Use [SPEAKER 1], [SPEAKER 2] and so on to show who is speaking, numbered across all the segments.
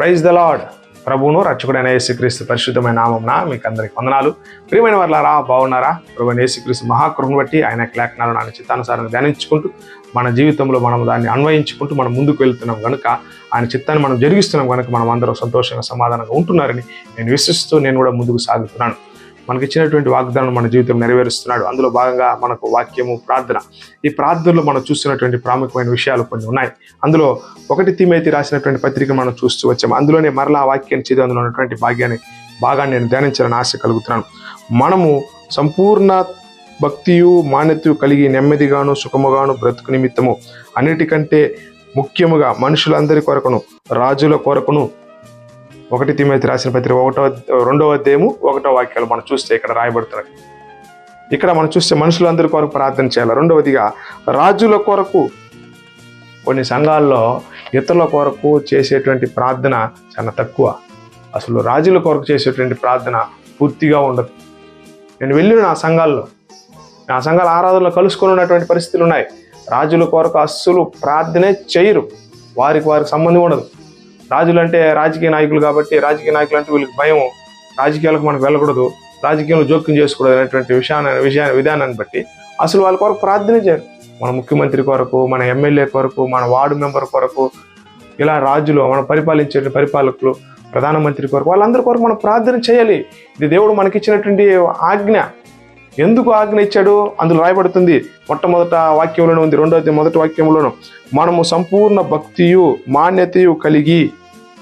[SPEAKER 1] Praise the lord ప్రభువును రక్షకుడైన యేసుక్రీస్తు పరిశుద్ధమైన నామంన మీకు అందరికి వందనాలు. ప్రియమైన వాళ్ళారా బాగున్నారా? ప్రభు యేసుక్రీస్తు మహాకృపను బట్టి ఆయన లేఖనాలను ఆయన చిత్తానుసారంగా ధ్యానించుకుంటూ మన జీవితంలో మనం దాన్ని అన్వయించుకుంటూ మనం ముందుకు వెళ్తున్నాం కనుక ఆయన చిత్తాన్ని మనం జరిగిస్తున్నాం కనుక మనం అందరం సంతోషంగా సమాధానంగా ఉంటున్నారని నేను విశ్వసిస్తూ నేను కూడా ముందుకు సాగుతున్నాను. మనకి ఇచ్చినటువంటి వాగ్దానం మన జీవితం నెరవేరుస్తున్నాడు. అందులో భాగంగా మనకు వాక్యము ప్రార్థన. ఈ ప్రార్థనలో మనం చూస్తున్నటువంటి ప్రాముఖ్యమైన విషయాలు కొన్ని ఉన్నాయి. అందులో ఒకటి తిమేతి రాసినటువంటి పత్రిక మనం చూస్తూ వచ్చాము. అందులోనే మరలా వాక్యాన్ని చదివి అందులో ఉన్నటువంటి భాగ్యాన్ని బాగా నేను ధ్యానించాలని ఆశ కలుగుతున్నాను. మనము సంపూర్ణ భక్తియు మాన్యతయు కలిగి నెమ్మదిగాను సుఖముగాను బ్రతుకు నిమిత్తము. అన్నిటికంటే ముఖ్యముగా మనుషులందరి కొరకును రాజుల కొరకును ఒకటి తిమేతి రాసిన పత్రిక ఒకటో రెండవ అధ్యాయము ఒకటో వాక్యాలు మనం చూస్తే ఇక్కడ రాయబడుతున్నాయి. ఇక్కడ మనం చూస్తే మనుషులందరి కొరకు ప్రార్థన చేయాలి. రెండవదిగా రాజుల కొరకు కొన్ని సంఘాల్లో ఇతరుల కొరకు చేసేటువంటి ప్రార్థన చాలా తక్కువ. అసలు రాజుల కొరకు చేసేటువంటి ప్రార్థన పూర్తిగా ఉండదు. నేను వెళ్ళిన నా సంఘాల్లో నా సంఘాల ఆరాధనలో కలుసుకొని ఉన్నటువంటి పరిస్థితులు ఉన్నాయి. రాజుల కొరకు అస్సలు ప్రార్థనే చేయరు. వారికి వారికి సంబంధం ఉండదు. రాజులు అంటే రాజకీయ నాయకులు కాబట్టి రాజకీయ నాయకులు అంటే వీళ్ళకి భయం. రాజకీయాలకు మనకు వెళ్ళకూడదు. రాజకీయంలో జోక్యం చేసుకోకూడదు అనేటువంటి విషయాన్ని విషయాన్ని విధానాన్ని బట్టి అసలు వాళ్ళ కొరకు ప్రార్థన చేయరు మన ముఖ్యమంత్రి కొరకు మన ఎమ్మెల్యే కొరకు మన వార్డు మెంబర్ కొరకు ఇలా రాజులు మనం పరిపాలించే పరిపాలకులు ప్రధానమంత్రి కొరకు వాళ్ళందరి కొరకు మనం ప్రార్థన చేయాలి. ఇది దేవుడు మనకిచ్చినటువంటి ఆజ్ఞ. ఎందుకు ఆజ్ఞ ఇచ్చాడు? అందులో రాయబడుతుంది. మొట్టమొదట వాక్యంలోనే ఉంది. రెండవది మొదటి వాక్యంలోను. మనము సంపూర్ణ భక్తియు మాన్యతయు కలిగి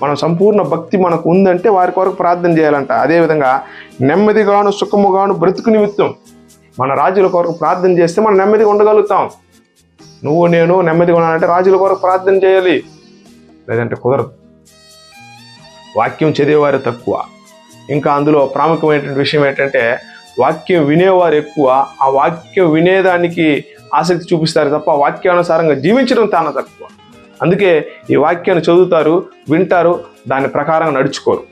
[SPEAKER 1] మనం సంపూర్ణ భక్తి మనకు ఉందంటే వారి కొరకు ప్రార్థన చేయాలంట. అదేవిధంగా నెమ్మదిగాను సుఖముగాను బ్రతుకు నిమిత్తం మన రాజుల కొరకు ప్రార్థన చేస్తే మనం నెమ్మదిగా ఉండగలుగుతాం. నువ్వు నేను నెమ్మదిగా ఉండాలంటే రాజుల కొరకు ప్రార్థన చేయాలి. లేదంటే కుదరదు. వాక్యం చదివేవారు తక్కువ. ఇంకా అందులో ప్రాముఖ్యమైనటువంటి విషయం ఏంటంటే వాక్యం వినేవారు ఎక్కువ. ఆ వాక్యం వినేదానికి ఆసక్తి చూపిస్తారు తప్ప వాక్యానుసారంగా జీవించడం చాలా తక్కువ. అందుకే ఈ వాక్యాన్ని చదువుతారు వింటారు దాని ప్రకారంగా నడుచుకోరు.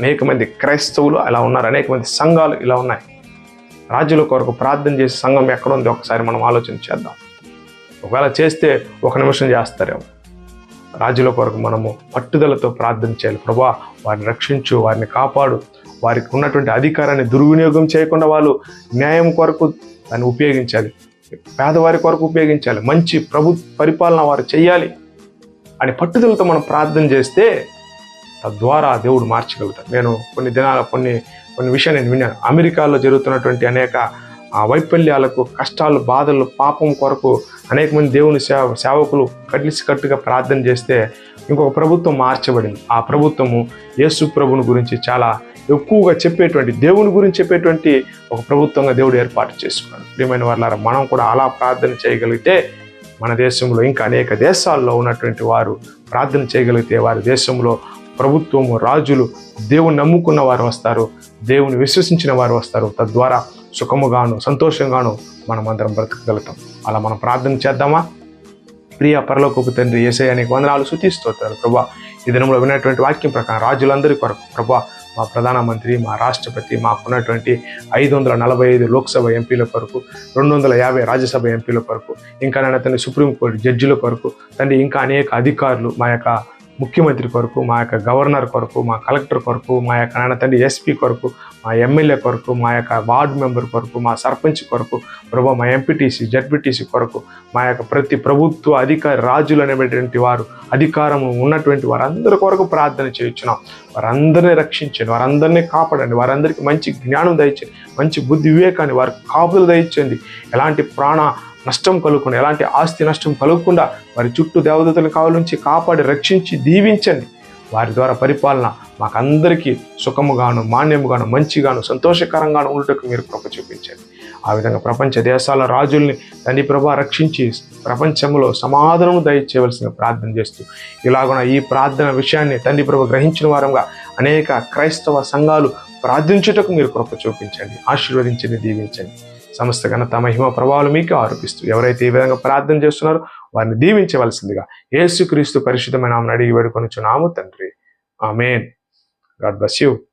[SPEAKER 1] అనేక మంది క్రైస్తవులు అలా ఉన్నారు అనేక మంది సంఘాలు ఇలా ఉన్నాయి. రాజుల కొరకు ప్రార్థన చేసే సంఘం ఎక్కడ ఉంది? ఒకసారి మనం ఆలోచన చేద్దాం. ఒకవేళ చేస్తే ఒక నిమిషం చేస్తారేమో. రాజుల కొరకు మనము పట్టుదలతో ప్రార్థన చేయాలి. ప్రభా వారిని రక్షించు వారిని కాపాడు. వారికి ఉన్నటువంటి అధికారాన్ని దుర్వినియోగం చేయకుండా వాళ్ళు న్యాయం కొరకు దాన్ని ఉపయోగించాలి. పేదవారి కొరకు ఉపయోగించాలి. మంచి ప్రభు పరిపాలన వారు చేయాలి. అని పట్టుదలతో మనం ప్రార్థన చేస్తే తద్వారా దేవుడు మార్చగలుగుతాడు. నేను కొన్ని దినాల కొన్ని కొన్ని విషయాలు నేను విన్నాను. అమెరికాలో జరుగుతున్నటువంటి అనేక ఆ వైఫల్యాలకు కష్టాలు బాధలు పాపం కొరకు అనేక మంది దేవుని సేవ సేవకులు కలిసి కట్టుగా ప్రార్థన చేస్తే ఇంకొక ప్రభుత్వం మార్చబడింది. ఆ ప్రభుత్వము యేసు ప్రభుని గురించి చాలా ఎక్కువగా చెప్పేటువంటి దేవుని గురించి చెప్పేటువంటి ఒక ప్రభుత్వంగా దేవుడు ఏర్పాటు చేసుకున్నాడు. ప్రియమైన వాళ్ళారా మనం కూడా అలా ప్రార్థన చేయగలిగితే మన దేశంలో ఇంకా అనేక దేశాల్లో ఉన్నటువంటి వారు ప్రార్థన చేయగలిగితే వారి దేశంలో ప్రభుత్వము రాజులు దేవుని నమ్ముకున్న వారు వస్తారు దేవుని విశ్వసించిన వారు వస్తారు. తద్వారా సుఖముగాను సంతోషంగాను మనం అందరం బ్రతకగలుగుతాం. అలా మనం ప్రార్థన చేద్దామా? ప్రియ పరలోకపు తండ్రి ఏసై అనేక వందనాలు శుతిస్తోతారు ప్రభా ఈ దినంలో విన్నటువంటి వాక్యం ప్రకారం రాజులందరి కొరకు ప్రభా మా ప్రధానమంత్రి మా రాష్ట్రపతి మాకున్నటువంటి ఐదు వందల నలభై ఐదు లోక్సభ ఎంపీల కొరకు రెండు వందల యాభై రాజ్యసభ ఎంపీల కొరకు ఇంకా నేను తండ్రి సుప్రీంకోర్టు జడ్జిల కొరకు తండ్రి ఇంకా అనేక అధికారులు మా యొక్క ముఖ్యమంత్రి కొరకు మా యొక్క గవర్నర్ కొరకు మా కలెక్టర్ కొరకు మా యొక్క నాన్న తండ్రి ఎస్పీ కొరకు మా ఎమ్మెల్యే కొరకు మా యొక్క వార్డు మెంబర్ కొరకు మా సర్పంచ్ కొరకు ప్రభు మా ఎంపీటీసీ జడ్పీటీసీ కొరకు మా యొక్క ప్రతి ప్రభుత్వ అధికారి రాజులు అనేటువంటి వారు అధికారం ఉన్నటువంటి వారందరి కొరకు ప్రార్థన చేయించున్నాం. వారందరినీ రక్షించండి వారందరినీ కాపాడండి వారందరికీ మంచి జ్ఞానం దయచండి మంచి బుద్ధి వివేకాన్ని వారికి కాపులు దయచండి ఎలాంటి ప్రాణ నష్టం కలుగకుండా ఎలాంటి ఆస్తి నష్టం కలగకుండా వారి చుట్టూ దేవదూతలను కావాలించి కాపాడి రక్షించి దీవించండి. వారి ద్వారా పరిపాలన మాకందరికీ సుఖముగాను మాన్యముగాను మంచిగాను సంతోషకరంగాను ఉండటకు మీరు కృప చూపించండి. ఆ విధంగా ప్రపంచ దేశాల రాజుల్ని తండ్రి ప్రభా రక్షించి ప్రపంచంలో సమాధానం దయచేయవలసిన ప్రార్థన చేస్తూ ఇలాగున ఈ ప్రార్థన విషయాన్ని తండ్రి ప్రభు గ్రహించిన వారంగా అనేక క్రైస్తవ సంఘాలు ప్రార్థించుటకు మీరు కృప చూపించండి ఆశీర్వదించండి దీవించండి. సమస్త ఘనత మహిమ ప్రభావాలు మీకు ఆరోపిస్తూ ఎవరైతే ఈ విధంగా ప్రార్థన చేస్తున్నారో వారిని దీవించవలసిందిగా యేసుక్రీస్తు పరిశుద్ధమైన ఆమెను అడిగి వేడుకొనిచున్నాము తండ్రి. ఆమెన్. God bless.